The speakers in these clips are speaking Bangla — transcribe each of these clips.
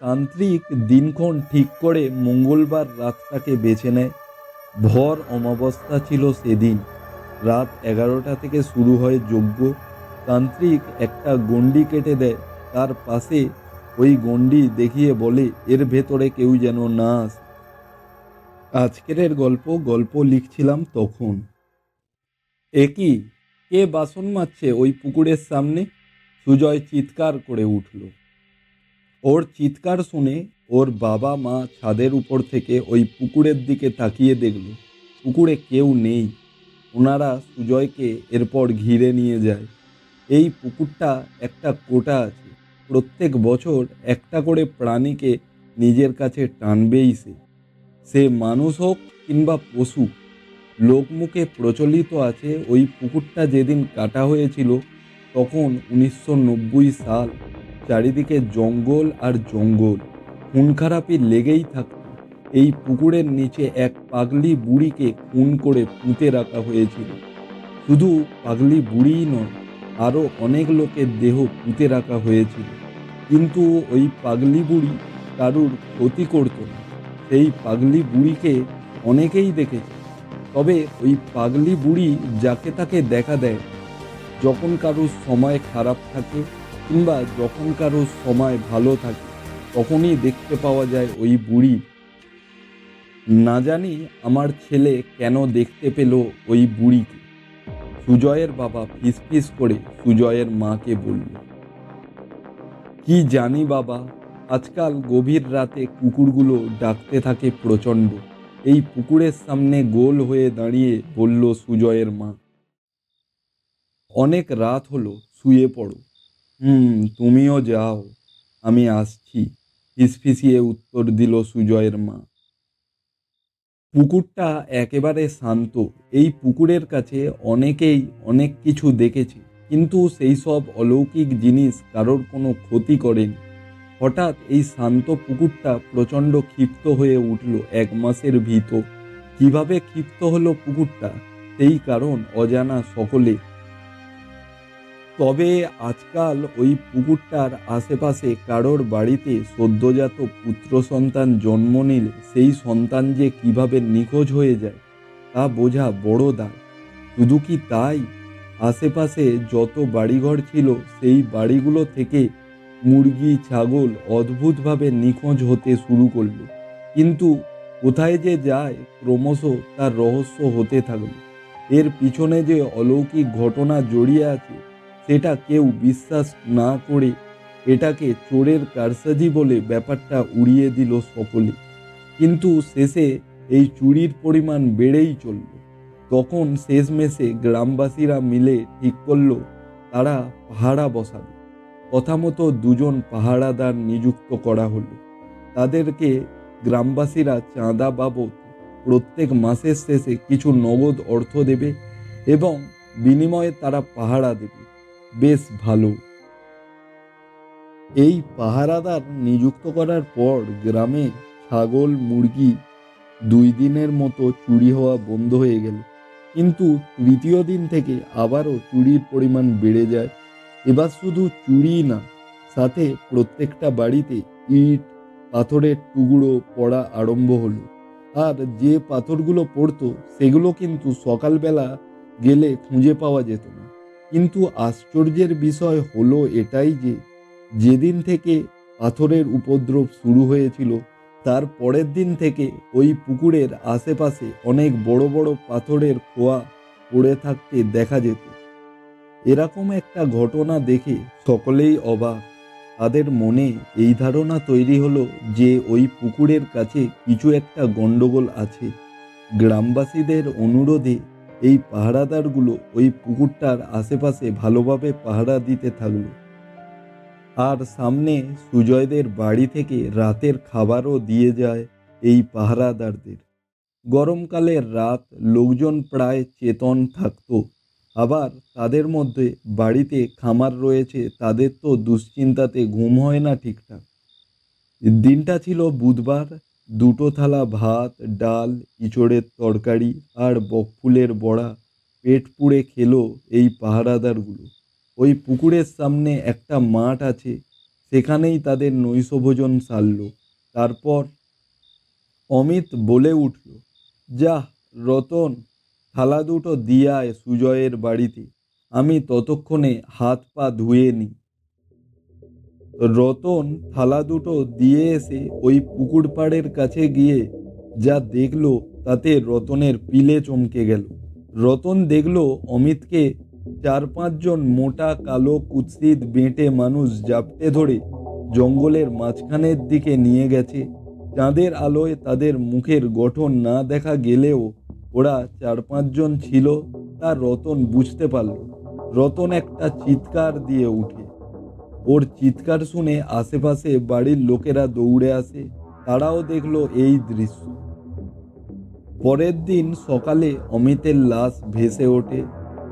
তান্ত্রিক দিনক্ষণ ঠিক করে মঙ্গলবার রাতটাকে বেছে নেয়। ভর অমাবস্থা ছিল সেদিন। রাত এগারোটা থেকে শুরু হয় যজ্ঞ। তান্ত্রিক একটা গণ্ডি কেটে দেয়। তার পাশে ওই গণ্ডি দেখিয়ে বলে, এর ভেতরে কেউ যেন না আসে আজকের গল্প গল্প লিখছিলাম তখন। একই কে বাসন মাজছে ওই পুকুরের সামনে? সুজয় চিৎকার করে উঠল। ওর চিৎকার শুনে ওর বাবা মা ছাদের উপর থেকে ওই পুকুরের দিকে তাকিয়ে দেখল, পুকুরে কেউ নেই। ওনারা সুজয়কে এরপর ঘিরে নিয়ে যায়। এই পুকুরটা একটা কোটা আছে। প্রত্যেক বছর একটা করে প্রাণীকে নিজের কাছে টানবেই সে। সে মানুষ হোক কিংবা পশু, লোকমুখে প্রচলিত আছে ওই পুকুরটা যেদিন কাটা হয়েছিল, তখন উনিশশো নব্বই সাল চারিদিকে জঙ্গল আর জঙ্গল। খুন খারাপি লেগেই থাকত এই পুকুরের নিচে এক পাগলি বুড়িকে খুন করে পুঁতে রাখা হয়েছিল। শুধু পাগলি বুড়িই নয় আরও অনেক লোকের দেহ পুঁতে রাখা হয়েছিল। কিন্তু ওই পাগলি বুড়ি কারুর ক্ষতি করতো না। সেই পাগলি বুড়িকে অনেকেই দেখেছে। তবে ওই পাগলি বুড়ি যাকে তাকে দেখা দেয়, যখন কারোর সময় খারাপ থাকে কিংবা যখন কারও সময় ভালো থাকে, তখনই দেখতে পাওয়া যায় ওই বুড়ি। না জানি আমার ছেলে কেন দেখতে পেল ওই বুড়িকে। সুজয়ের বাবা ফিসফিস করে সুজয়ের মাকে বলল, কি জানি বাবা, আজকাল গভীর রাতে কুকুরগুলো ডাকতে থাকে প্রচণ্ড। এই পুকুরের সামনে গোল হয়ে দাঁড়িয়ে বলল সুজয়ের মা, অনেক রাত হলো, শুয়ে পড়ো। হুম, তুমিও যাও, আমি আসছি। ফিসফিসিয়ে উত্তর দিল সুজয়ের মা। পুকুরটা একেবারে শান্ত। এই পুকুরের কাছে অনেকেই অনেক কিছু দেখেছে, কিন্তু সেই সব অলৌকিক জিনিস কারোর কোনো ক্ষতি করেনি। হঠাৎ এই শান্ত পুকুরটা প্রচণ্ড ক্ষিপ্ত হয়ে উঠল এক মাসের ভিতর। কীভাবে ক্ষিপ্ত হলো পুকুরটা? সেই কারণ অজানা সকলে তবে আজকাল ওই পুকুরটার আশেপাশে কারোর বাড়িতে সদ্যজাত পুত্র সন্তান জন্ম নিলে সেই সন্তান যে কীভাবে নিখোঁজ হয়ে যায়, তা বোঝা বড় দায়। শুধু কি তাই? আশেপাশে যত বাড়িঘর ছিল, সেই বাড়িগুলো থেকে মুরগি, ছাগল অদ্ভুতভাবে নিখোঁজ হতে শুরু করল। কিন্তু কোথায় যে যায়, ক্রমশ তার রহস্য হতে থাকল। এর পিছনে যে অলৌকিক ঘটনা জড়িয়ে আছে সেটা কেউ বিশ্বাস না করে এটাকে চোরের কারসাজি বলে ব্যাপারটা উড়িয়ে দিল সকলে। কিন্তু শেষে এই চুরির পরিমাণ বেড়েই চলল। তখন শেষমেশে গ্রামবাসীরা মিলে ঠিক করল, তারা পাহারা বসাবে। কথা মতো দুজন পাহারাদার নিযুক্ত করা হলো। তাদেরকে গ্রামবাসীরা চাঁদা বাবদ প্রত্যেক মাসের শেষে কিছু নগদ অর্থ দেবে এবং বিনিময়ে তারা পাহারা দেবে। বেশ ভালো। এই পাহারাদার নিযুক্ত করার পর গ্রামে ছাগল, মুরগি দুই দিনের মতো চুরি হওয়া বন্ধ হয়ে গেল। কিন্তু তৃতীয় দিন থেকে আবারও চুরির পরিমাণ বেড়ে যায়। এবার শুধু চুরি না, সাথে প্রত্যেকটা বাড়িতে ইট, পাথরের টুকরো পড়া আরম্ভ হলো। আর যে পাথরগুলো পড়তো, সেগুলো কিন্তু সকালবেলা গেলে খুঁজে পাওয়া যেত না। কিন্তু আশ্চর্যের বিষয় হলো এটাই যে যেদিন থেকে পাথরের উপদ্রব শুরু হয়েছিল, তার পরের দিন থেকে ওই পুকুরের আশেপাশে অনেক বড় বড় পাথরের খোয়া পড়ে থাকতে দেখা যেত। এরকম একটা ঘটনা দেখে সকলেই অবাক। তাদের মনে এই ধারণা তৈরি হলো যে ওই পুকুরের কাছে কিছু একটা গণ্ডগোল আছে। গ্রামবাসীদের অনুরোধে এই পাহারাদারগুলো ওই পুকুরটার আশেপাশে ভালোভাবে পাহারা দিতে থাকল। আর সামনে সুজয়দের বাড়ি থেকে রাতের খাবারও দিয়ে যায় এই পাহারাদারদের। গরমকালের রাত লোকজন প্রায় চেতন থাকতো। আবার তাদের মধ্যে বাড়িতে খামার রয়েছে, তাদের তো দুশ্চিন্তাতে ঘুম হয় না ঠিকঠাক। দিনটা ছিল বুধবার দুটো থালা ভাত, ডাল, ইঁচড়ের তরকারি আর বকফুলের বড়া পেট পুড়ে খেলো এই পাহারাদারগুলো। ওই পুকুরের সামনে একটা মাঠ আছে, সেখানেই তাদের নৈশভোজন সারল। তারপর অমিত বলে উঠল, যাহ, রতন, থালা দুটো দিয়ে আয় সুজয়ের বাড়িতে। আমি ততক্ষণে হাত পা ধুয়ে নিই। রতন থালা দুটো দিয়ে এসে ওই পুকুর পাড়ের কাছে গিয়ে যা দেখল তাতে রতনের পিলে চমকে গেল। রতন দেখল অমিতকে চার পাঁচজন মোটা কালো কুৎসিত বেঁটে মানুষ জাপটে ধরে জঙ্গলের মাঝখানের দিকে নিয়ে গেছে। চাঁদের আলোয় তাদের মুখের গঠন না দেখা গেলেও ওরা চার পাঁচজন ছিল তা রতন বুঝতে পারল। রতন একটা চিৎকার দিয়ে উঠে ওর চিৎকার শুনে আশেপাশে বাড়ির লোকেরা দৌড়ে আসে। তারাও দেখল এই দৃশ্য। পরের দিন সকালে অমিতের লাশ ভেসে ওঠে।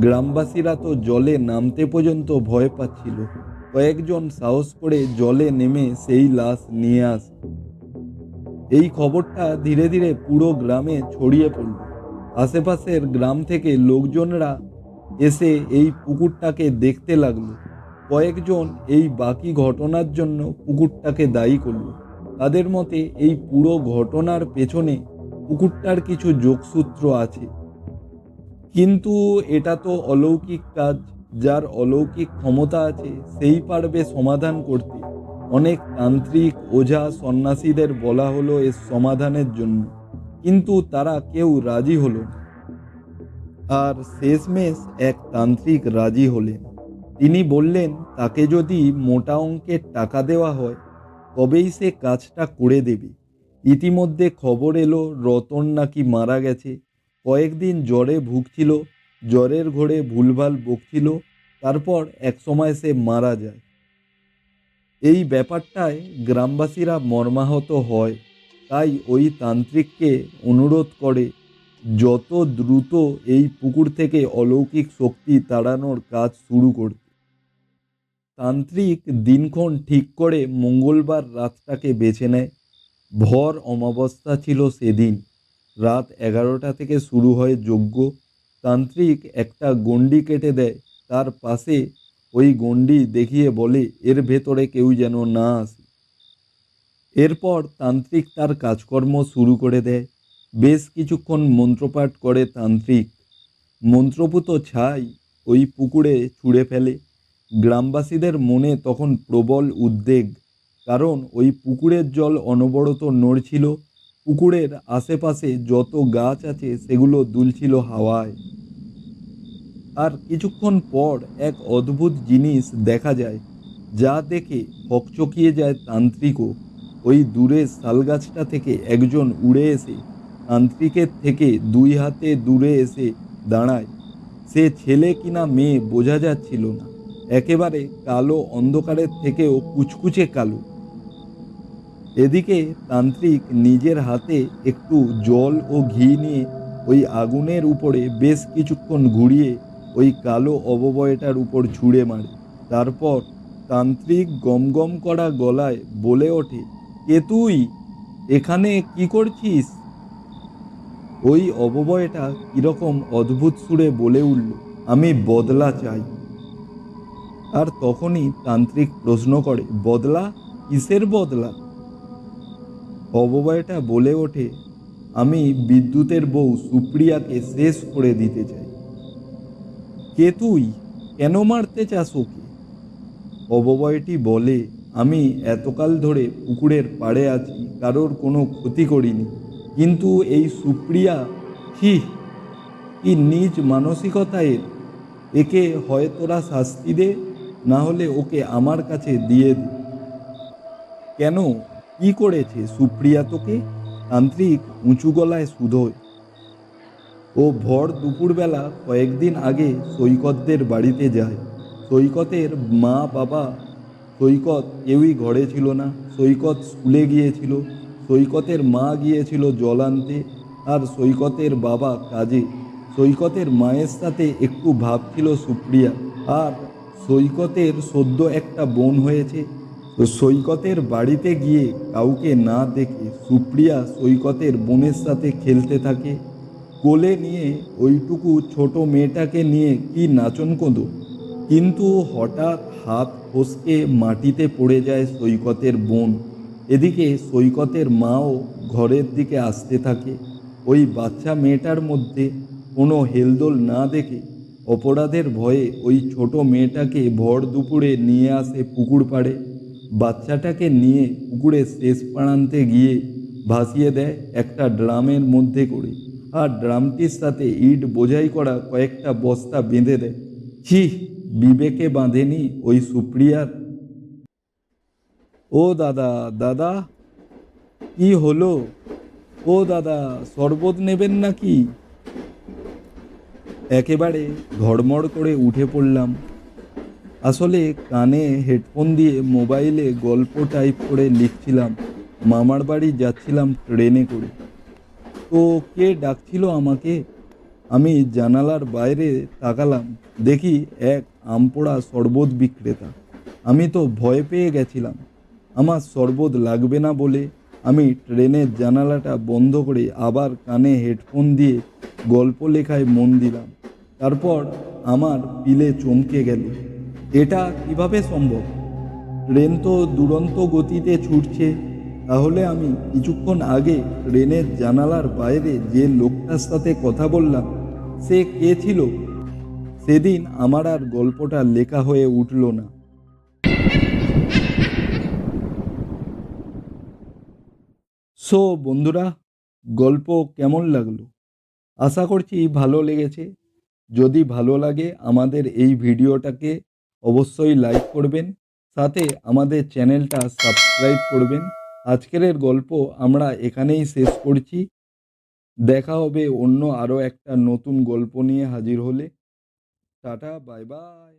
গ্রামবাসীরা তো জলে নামতে পর্যন্ত ভয় পাচ্ছিল। কয়েকজন সাহস করে জলে নেমে সেই লাশ নিয়ে আসে। এই খবরটা ধীরে ধীরে পুরো গ্রামে ছড়িয়ে পড়ল। আশেপাশের গ্রাম থেকে লোকজনরা এসে এই পুকুরটাকে দেখতে লাগল। কয়েকজন এই বাকি ঘটনার জন্য পুকুরটাকে দায়ী করল। তাদের মতে, এই পুরো ঘটনার পেছনে পুকুরটার কিছু যোগসূত্র আছে। কিন্তু এটা তো অলৌকিক কাজ। যার অলৌকিক ক্ষমতা আছে, সেই পারবে সমাধান করতে। অনেক তান্ত্রিক ওঝা সন্ন্যাসীদের বলা হলো এর সমাধানের জন্য। কিন্তু তারা কেউ রাজি হলো আর শেষমেশ এক তান্ত্রিক রাজি হলেন। তিনি বললেন, তাকে যদি মোটা অঙ্কের টাকা দেওয়া হয়, তবেই সে কাজটা করে দেবে। ইতিমধ্যে খবর এলো, রতন নাকি মারা গেছে। কয়েকদিন জ্বরে ভুগছিল, জ্বরের ঘোরে ভুলভাল বকছিল, তারপর একসময় সে মারা যায়। এই ব্যাপারটায় গ্রামবাসীরা মর্মাহত হয়, তাই ওই তান্ত্রিককে অনুরোধ করে যত দ্রুত এই পুকুর থেকে অলৌকিক শক্তি তাড়ানোর কাজ শুরু করতে তান্ত্রিক দিনক্ষণ ঠিক করে মঙ্গলবার রাতটাকে বেছে নেয়। ভর অমাবস্যা ছিল সেদিন। রাত এগারোটা থেকে শুরু হয় যজ্ঞ। তান্ত্রিক একটা গণ্ডি কেটে দেয়। তার পাশে ওই গণ্ডি দেখিয়ে বলে, এর ভেতরে কেউ যেন না আসে। এরপর তান্ত্রিক তার কাজকর্ম শুরু করে দেয়। বেশ কিছুক্ষণ মন্ত্রপাঠ করে তান্ত্রিক। মন্ত্রপুত ছাই ওই পুকুরে ছুঁড়ে ফেলে। গ্রামবাসীদের মনে তখন প্রবল উদ্বেগ, কারণ ওই পুকুরের জল অনবরত নড়ছিল, পুকুরের আশেপাশে যত গাছ আছে সেগুলো দুলছিল হাওয়ায়। আর কিছুক্ষণ পর এক অদ্ভুত জিনিস দেখা যায়, যা দেখে হকচকিয়ে যায় তান্ত্রিকও। ওই দূরের শালগাছটা থেকে একজন উড়ে এসে তান্ত্রিকের থেকে দুই হাতে দূরে এসে দাঁড়ায়। সে ছেলে কিনা মেয়ে বোঝা যাচ্ছিল না। একেবারে কালো অন্ধকারের থেকেও কুচকুচে কালো। এদিকে তান্ত্রিক নিজের হাতে একটু জল ও ঘি নিয়ে ওই আগুনের উপরে বেশ কিছুক্ষণ ঘুরিয়ে ওই কালো অববয়টার উপর ছুঁড়ে মারে। তারপর তান্ত্রিক গমগম করা গলায় বলে ওঠে, কে তুই? এখানে কি করছিস? ওই অববয়টা কীরকম অদ্ভুত সুরে বলে উঠল, আমি বদলা চাই। আর তখনই তান্ত্রিক প্রশ্ন করে, বদলা? কিসের বদলা? অববয়টা বলে ওঠে, আমি বিদ্যুতের বউ সুপ্রিয়াকে শেষ করে দিতে চাই। কে তুই? কেন মারতে চাস ওকে? অববয়টি বলে, আমি এতকাল ধরে পুকুরের পাড়ে আছি, কারোর কোনো ক্ষতি করিনি, কিন্তু এই সুপ্রিয়া, ছি, কি নিজ মানসিকতা এর? একে হয় তোরা শাস্তি দে না হলে ওকে আমার কাছে দিয়ে দে। কেন? কি করেছে সুপ্রিয়া তোকে? তান্ত্রিক উঁচু গলায় শুধোয় ও ভর দুপুরবেলা কয়েকদিন আগে সৈকতদের বাড়িতে যায়। সৈকতের মা, বাবা, সৈকত কেউই ঘরে ছিল না। সৈকত স্কুলে গিয়েছিল। সৈকতের মা গিয়েছিল জল আনতে আর সৈকতের বাবা কাজে। সৈকতের মায়ের সাথে একটু ভাব ছিল সুপ্রিয়া। আর সৈকতের সদ্য একটা বোন হয়েছে। সৈকতের বাড়িতে গিয়ে কাউকে না দেখে সুপ্রিয়া সৈকতের বোনের সাথে খেলতে থাকে। কোলে নিয়ে ওইটুকু ছোট মেয়েটাকে নিয়ে কি নাচন কোঁদো? কিন্তু হঠাৎ হাত ফসকে মাটিতে পড়ে যায় সৈকতের বোন। এদিকে সৈকতের মাও ঘরের দিকে আসতে থাকে। ওই বাচ্চা মেয়েটার মধ্যে কোনো হেলদোল না দেখে অপরাধের ভয়ে ওই ছোট মেয়েটাকে ভর দুপুরে নিয়ে আসে পুকুর পাড়ে। বাচ্চাটাকে নিয়ে পুকুরের শেষ প্রান্তে গিয়ে ভাসিয়ে দেয় একটা ড্রামের মধ্যে করে। আর ড্রামটির সাথে ইট বোঝাই করা কয়েকটা বস্তা বেঁধে দেয়। ছি, বিবেকে বাঁধেনি ওই সুপ্রিয়ার। ও দাদা দাদা, কি হলো? ও দাদা, শরবত নেবেন নাকি? একেবারে ধড়মড় করে উঠে পড়লাম। আসলে কানে হেডফোন দিয়ে মোবাইলে গল্প টাইপ করে লিখছিলাম, মামার বাড়ি যাচ্ছিলাম ট্রেনে করে। তো কে ডাকছিল আমাকে? আমি জানালার বাইরে তাকালাম, দেখি এক আমপোড়া শরবত বিক্রেতা। আমি তো ভয় পেয়ে গেছিলাম, আমার শরবত লাগবে না বলে আমি ট্রেনের জানালাটা বন্ধ করে আবার কানে হেডফোন দিয়ে গল্প লেখায় মন দিলাম। তারপর আমার পিলে চমকে গেল। এটা কীভাবে সম্ভব? ট্রেন তো দুরন্ত গতিতে ছুটছে। তাহলে আমি কিছুক্ষণ আগে ট্রেনের জানালার বাইরে যে লোকটার সাথে কথা বললাম, সে কে ছিল? সেদিন আমার আর গল্পটা লেখা হয়ে উঠল না। সো বন্ধুরা, গল্প কেমন লাগল? আশা করছি ভালো লেগেছে। যদি ভালো লাগে আমাদের এই ভিডিওটাকে অবশ্যই লাইক করবেন, সাথে আমাদের চ্যানেলটা সাবস্ক্রাইব করবেন। আজকের গল্প আমরা এখানেই শেষ করছি। দেখা হবে অন্য আরও একটা নতুন গল্প নিয়ে হাজির হলে। Tata bye bye